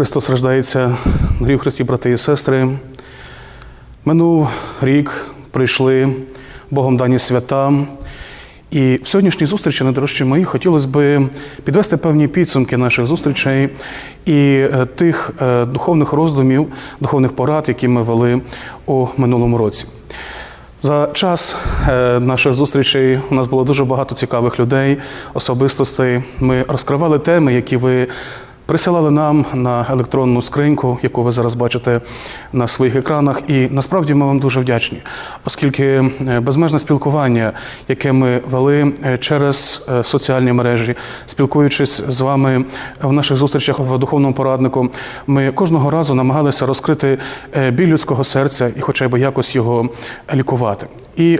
Христос рождається, дорогі Христі, брати і сестри. Минув рік, прийшли Богом дані свята. І в сьогоднішній зустрічі, найдорожчі мої, хотілося б підвести певні підсумки наших зустрічей і е, тих е, духовних роздумів, духовних порад, які ми вели у минулому році. За час е, наших зустрічей у нас було дуже багато цікавих людей, особистостей. Ми розкривали теми, які ви присилали нам на електронну скриньку, яку ви зараз бачите на своїх екранах. І насправді ми вам дуже вдячні, оскільки е, безмежне спілкування, яке ми вели е, через е, соціальні мережі, спілкуючись з вами в наших зустрічах в духовному пораднику, ми кожного разу намагалися розкрити біль людського серця і, хоча б якось його лікувати. І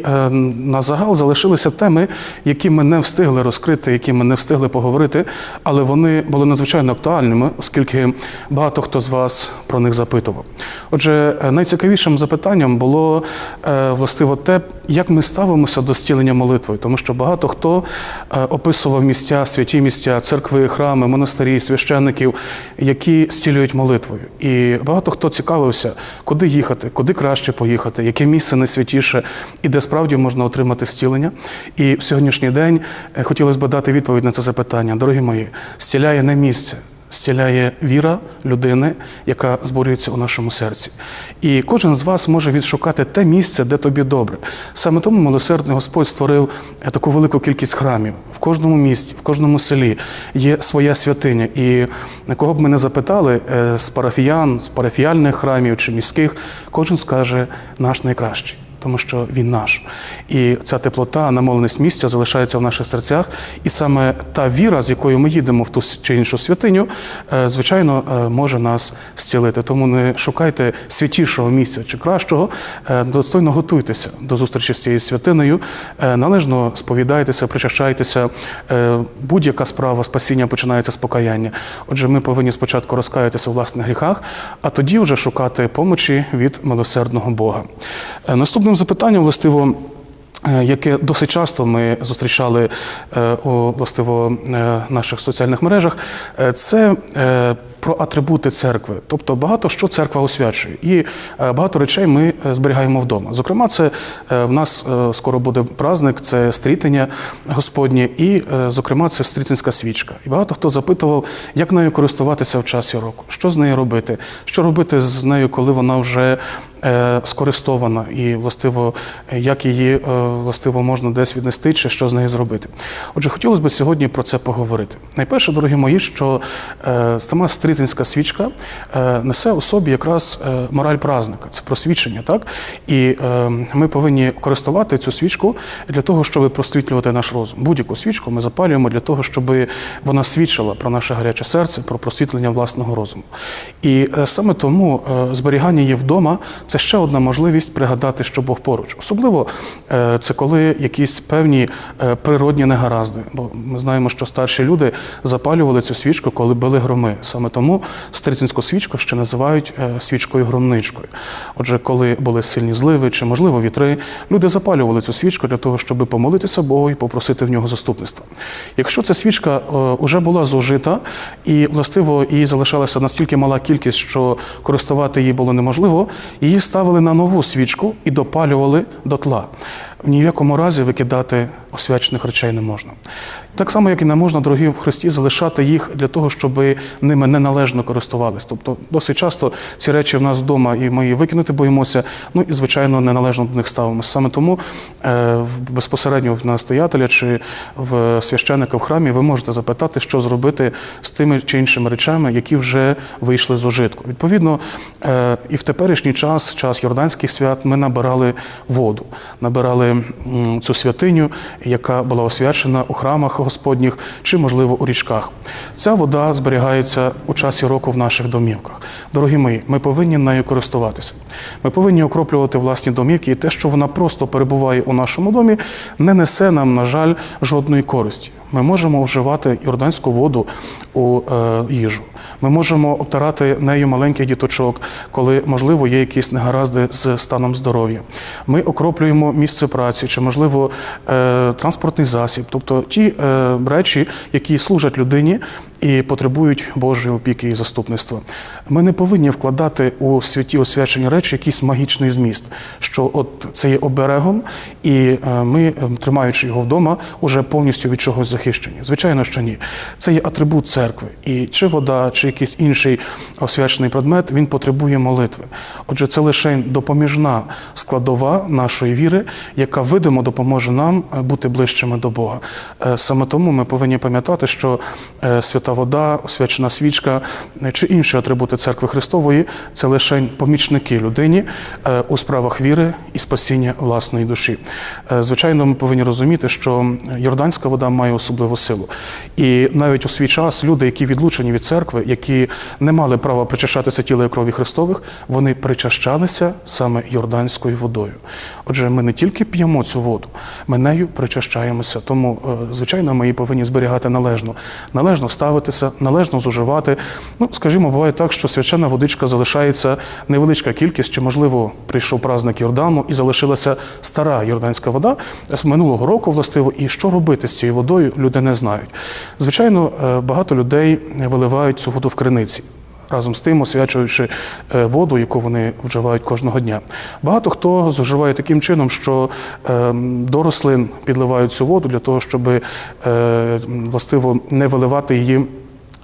на загал залишилися теми, які ми не встигли розкрити, які ми не встигли поговорити, але вони були надзвичайно актуальними, оскільки багато хто з вас про них запитував. Отже, е, найцікавішим запитанням було е, властиво те, як ми ставимося до зцілення молитвою, тому що багато хто е, описував місця, святі місця, церкви, храми, монастирі, священників, які зцілюють молитвою. І багато хто цікавився, куди їхати, куди краще поїхати, яке місце найсвятіше і де справді можна отримати зцілення. І в сьогоднішній день хотілося б дати відповідь на це запитання. Дорогі мої, зціляє не місце. Зціляє віра людини, яка зборюється у нашому серці. І кожен з вас може відшукати те місце, де тобі добре. Саме тому милосердний Господь створив е, таку велику кількість храмів. В кожному місті, в кожному селі є своя святиня. І кого б ми не запитали е, з парафіян, з парафіяльних храмів чи міських, кожен скаже наш найкращий тому що він наш. І ця теплота, намоленість місця залишається в наших серцях. І саме та віра, з якою ми їдемо в ту чи іншу святиню, е, звичайно, е, може нас зцілити. Тому не шукайте святішого місця чи кращого, е, достойно готуйтеся до зустрічі з цією святиною, належно сповідайтеся, причащайтеся. Будь-яка справа спасіння починається з покаяння. Отже, ми повинні спочатку розкаятися у власних гріхах, а тоді вже шукати помочі від милосердного Бога. Наступним запитанням, властиво, е, яке досить часто ми зустрічали е, у властиво е, наших соціальних мережах, це про атрибути церкви, тобто багато що церква освячує, і багато речей ми зберігаємо вдома. Зокрема, це в нас скоро буде праздник, це стрітення Господнє, і, зокрема, це стрітинська свічка. І багато хто запитував, як нею користуватися в часі року, що з нею робити, що робити з нею, коли вона вже скористована, і властиво, як її властиво можна десь віднести, чи що з нею зробити. Отже, хотілося б сьогодні про це поговорити. Найперше, дорогі мої, що сама стрітинська свічка несе у собі якраз мораль праздника, це просвічення, так? І ми повинні користувати цю свічку для того, щоб просвітлювати наш розум. Будь-яку свічку ми запалюємо для того, щоб вона свідчила про наше гаряче серце, про просвітлення власного розуму. І саме тому зберігання її вдома це ще одна можливість пригадати, що Бог поруч. Особливо е, це коли якісь певні е, природні негаразди. Бо ми знаємо, що старші люди запалювали цю свічку, коли били громи. Саме тому стрітинську свічку ще називають е, свічкою громничкою. Отже, коли були сильні зливи чи, можливо, вітри, люди запалювали цю свічку для того, щоб помолитися Богу і попросити в нього заступництва. Якщо ця свічка вже була зужита і властиво її залишалася настільки мала кількість, що користувати її було неможливо, її ставили на нову свічку і допалювали дотла. В ні в якому разі викидати освячених речей не можна. Так само, як і не можна, дорогі в Христі, залишати їх для того, щоб ними неналежно користувались. Тобто, досить часто ці речі в нас вдома, і ми їх викинути боїмося, ну і, звичайно, неналежно до них ставимося. Саме тому е, безпосередньо в настоятеля чи в священника в храмі ви можете запитати, що зробити з тими чи іншими речами, які вже вийшли з ужитку. Відповідно, е, і в теперішній час, час Йорданських свят, ми набирали воду, набирали цю святиню, яка була освячена у храмах Господніх чи, можливо, у річках. Ця вода зберігається у часі року в наших домівках. Дорогі мої, ми повинні нею користуватися. Ми повинні окроплювати власні домівки, і те, що вона просто перебуває у нашому домі, не несе нам, на жаль, жодної користі. Ми можемо вживати йорданську воду у е, їжу. Ми можемо обтирати нею маленьких діточок, коли, можливо, є якісь негаразди з станом здоров'я. Ми окроплюємо місце праці, чи, можливо, е, транспортний засіб, тобто ті е, речі, які служать людині і потребують Божої опіки і заступництва. Ми не повинні вкладати у святі освячені речі якийсь магічний зміст, що от це є оберегом, і е, ми, тримаючи його вдома, уже повністю від чогось захищені. Звичайно, що ні. Це є атрибут церкви. І чи вода, чи якийсь інший освячений предмет, він потребує молитви. Отже, це лише допоміжна складова нашої віри, яка видимо допоможе нам е, бути ближчими до Бога. Е, Саме тому ми повинні пам'ятати, що е, свята вода, освячена свічка чи інші атрибути церкви Христової це лише помічники людині у справах віри і спасіння власної душі. Звичайно, ми повинні розуміти, що йорданська вода має особливу силу. І навіть у свій час люди, які відлучені від церкви, які не мали права причащатися тіла і крові Христових, вони причащалися саме йорданською водою. Отже, ми не тільки п'ємо цю воду, ми нею причащаємося. Тому, е, звичайно, ми її повинні зберігати належно, належно ставитися, належно зуживати. Ну, скажімо, буває так, що свячена водичка залишається невеличка кількість, чи, можливо, прийшов праздник Йордану і залишилася стара йорданська вода з минулого року, властиво, і що робити з цією водою, люди не знають. Звичайно, е, багато людей виливають цю воду в криниці. Разом з тим, освячуючи е, воду, яку вони вживають кожного дня. Багато хто зуживає таким чином, що е, до рослин підливають цю воду для того, щоб е, властиво не виливати її.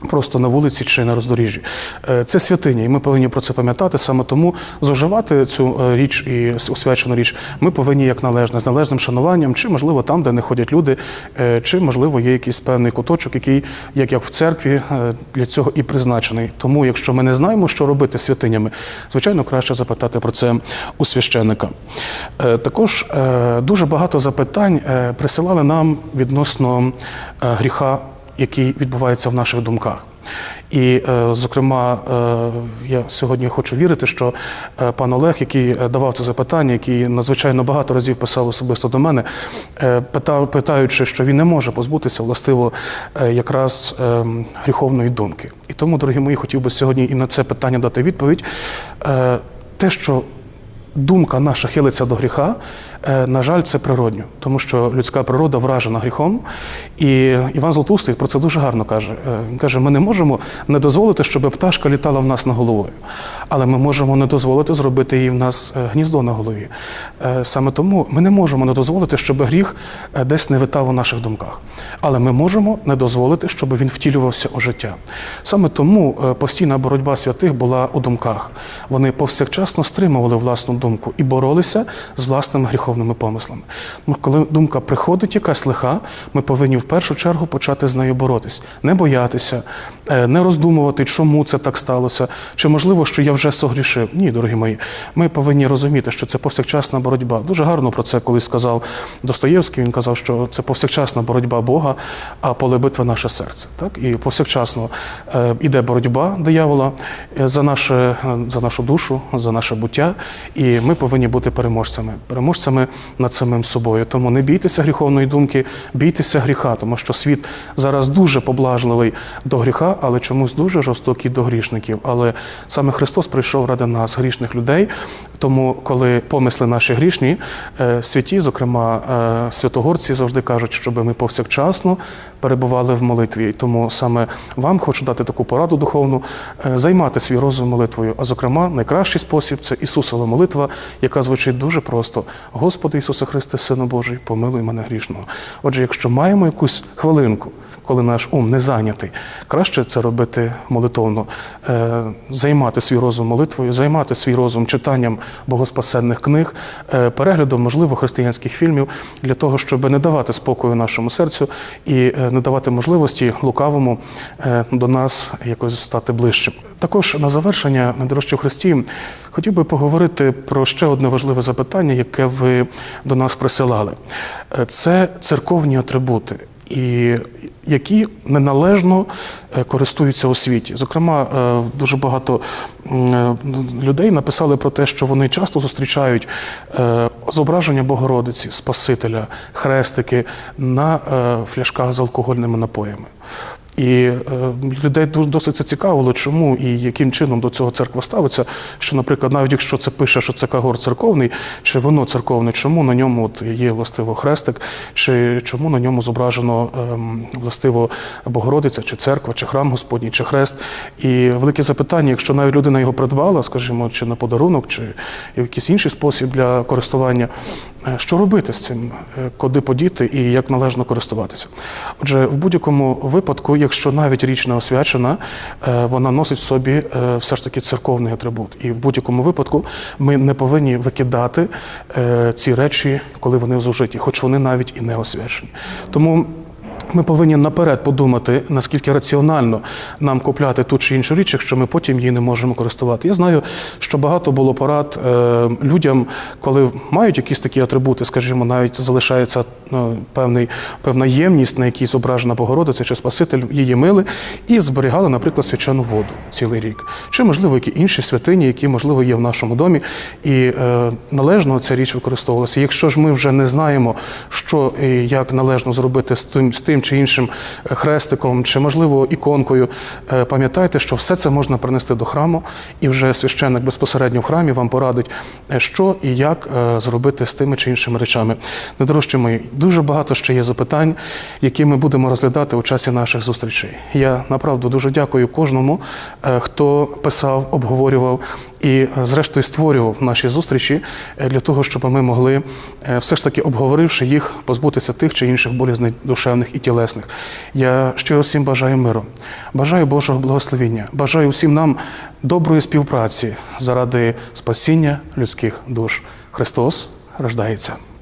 Просто на вулиці чи на роздоріжжі. Е, Це святиня, і ми повинні про це пам'ятати. Саме тому зуживати цю е, річ і освячену річ ми повинні як належне, з належним шануванням, чи можливо там, де не ходять люди, е, чи можливо є якийсь певний куточок, який, як як в церкві, для цього і призначений. Тому, якщо ми не знаємо, що робити святинями, звичайно, краще запитати про це у священника. Також дуже багато запитань присилали нам відносно гріха який відбувається в наших думках. І, е, зокрема, е, я сьогодні хочу вірити, що е, пан Олег, який давав це запитання, який надзвичайно багато разів писав особисто до мене, питаючи, що він не може позбутися властиво якраз е, гріховної думки. І тому, дорогі мої, хотів би сьогодні і на це питання дати відповідь. Те, що думка наша хилиться до гріха, е, на жаль, це природньо, тому що людська природа вражена гріхом. І Іван Златоустий про це дуже гарно каже. Е, Він каже: ми не можемо не дозволити, щоб пташка літала в нас на головою, але ми можемо не дозволити зробити їй в нас е, гніздо на голові. Саме тому ми не можемо не дозволити, щоб гріх десь не витав у наших думках. Але ми можемо не дозволити, щоб він втілювався у життя. Саме тому постійна боротьба святих була у думках. Вони повсякчасно стримували власну думку і боролися з власними гріховними помислами. Ну, Коли думка приходить якась лиха, ми повинні в першу чергу почати з нею боротись, не боятися, е, не роздумувати, чому це так сталося, чи можливо, що я вже согрішив. Ні, дорогі мої, ми повинні розуміти, що це повсякчасна боротьба. Дуже гарно про це колись сказав Достоєвський. Він казав, що це повсякчасна боротьба Бога, а поле битви наше серце. Так і повсякчасно е, іде боротьба диявола е, за наше, за нашу душу, за наше буття, і ми повинні бути переможцями, переможцями над самим собою. Тому не бійтеся гріховної думки, бійтеся гріха, тому що світ зараз дуже поблажливий до гріха, але чомусь дуже жорстокий до грішників. Але саме Христос прийшов ради нас, грішних людей. Тому, коли помисли наші грішні, е, святі, зокрема е, святогорці, завжди кажуть, щоб ми повсякчасно перебували в молитві. Тому саме вам хочу дати таку пораду духовну, е, займати свій розум молитвою. А зокрема, найкращий спосіб це Ісусова молитва, яка звучить дуже просто: Господи Ісусе Христе, Сину Божий, помилуй мене грішного. Отже, якщо маємо якусь хвилинку, коли наш ум не зайнятий, краще це робити молитовно, Е, займати свій розум молитвою, займати свій розум читанням богоспасенних книг, е, переглядом, можливо, християнських фільмів для того, щоб не давати спокою нашому серцю і е, не давати можливості лукавому до нас якось стати ближчим. Також на завершення, найдорожче в Христі, хотів би поговорити про ще одне важливе запитання, яке ви до нас присилали. Це церковні атрибути. І які неналежно е, користуються у світі. Зокрема, е, дуже багато е, людей написали про те, що вони часто зустрічають зображення Богородиці, Спасителя, хрестики на фляшках з алкогольними напоями. І людей досить це цікавило, чому і яким чином до цього церква ставиться. Що, наприклад, навіть якщо це пише, що це кагор церковний, чи воно церковне, чому на ньому от є властиво хрестик, чи чому на ньому зображено ем, властиво Богородиця, чи церква, чи храм Господній, чи хрест. І велике запитання, якщо навіть людина його придбала, скажімо, чи на подарунок, чи в якийсь інший спосіб для користування, е, що робити з цим, Е, куди подіти і як належно користуватися. Отже, в будь-якому випадку, якщо навіть річ не освячена, е, вона носить в собі все ж таки церковний атрибут. І в будь-якому випадку ми не повинні викидати ці речі, коли вони зужиті, хоч вони навіть і не освячені. Тому ми повинні наперед подумати, наскільки раціонально нам купляти ту чи іншу річ, якщо ми потім її не можемо користувати. Я знаю, що багато було порад е, людям, коли мають якісь такі атрибути, скажімо, навіть залишається ну, певний, певна ємність, на якій зображена Богородиця чи Спаситель, її мили, і зберігали, наприклад, свячену воду цілий рік. Чи, можливо, які інші святині, які, можливо, є в нашому домі, і е, належно ця річ використовувалася. Якщо ж ми вже не знаємо, що і як належно зробити з тим, з тим чи іншим е, хрестиком, чи, можливо, іконкою, е, пам'ятайте, що все це можна принести до храму, і вже священник безпосередньо в храмі вам порадить, е, що і як зробити з тими чи іншими речами. Недорожчі мої, дуже багато ще є запитань, які ми будемо розглядати у часі наших зустрічей. Я направду дуже дякую кожному, хто писав, обговорював і, е, зрештою, створював наші зустрічі е, для того, щоб ми могли, е, все ж таки обговоривши їх, позбутися тих чи інших болізней душевних і тілесних. Я щиро всім бажаю миру, бажаю Божого благословіння, бажаю всім нам доброї співпраці заради спасіння людських душ. Христос рождається.